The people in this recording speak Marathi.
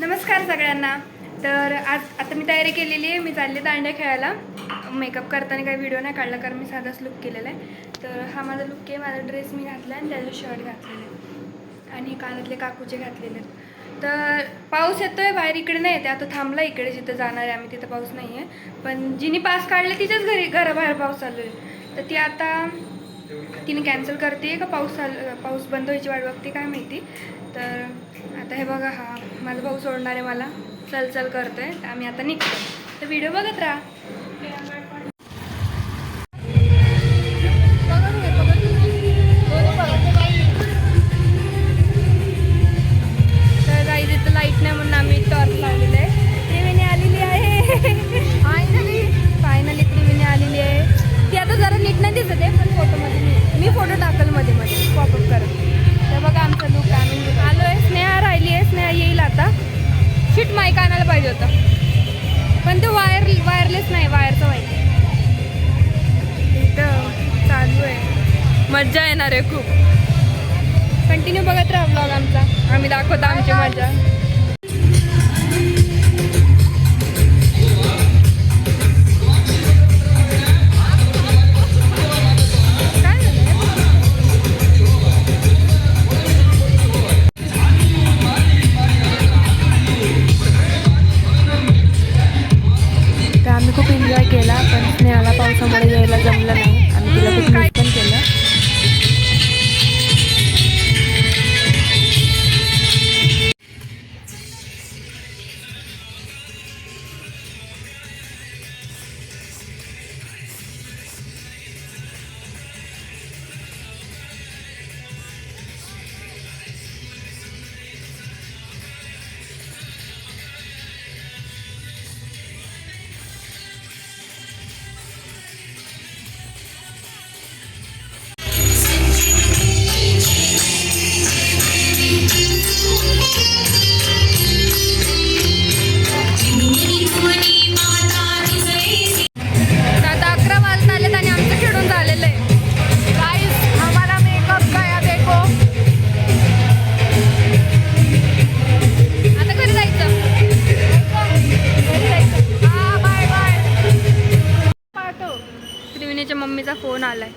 नमस्कार सगळ्यांना. तर आज आता मी तयारी केलेली आहे. मी चालली दांड्या खेळायला. मेकअप करताना काही व्हिडिओ नाही काढला कारण मी साधाच लुक केलेला आहे. तर हा माझा लुक आहे. माझा ड्रेस मी घातला आणि त्याचा शर्ट घातलेला आहे आणि कानातले काकूचे घातलेले आहेत. तर पाऊस येतो आहे बाहेर इकडे नाही येते आता थांबला इकडे. जिथं जाणार आहे आम्ही तिथं पाऊस नाही आहे पण जिने पास काढले तिच्याच घरी घराबाहेर पाऊस चालू आहे. तर ती आता तिने कॅन्सल करते का? पाऊस चाल पाऊस बंद व्हायची वाट बघते काय माहिती? तर आता हे बघा हा माझा भाऊ सोडणार आहे मला. चल चल करतोय. तर आम्ही आता निघतो तर व्हिडिओ बघत राहा. होता. पण तो वायर वायरलेस नाही वायरचा इथं चालू आहे. मज्जा येणार आहे खूप. कंटिन्यू बघत राहा ब्लॉग आमचा. आम्ही दाखवतो आमची मजा एन्जॉय केला पण स्नेहाला पावसामुळे यायला जमलं नाही आम्ही तिला जायचं मम्मीचा फोन आलाय.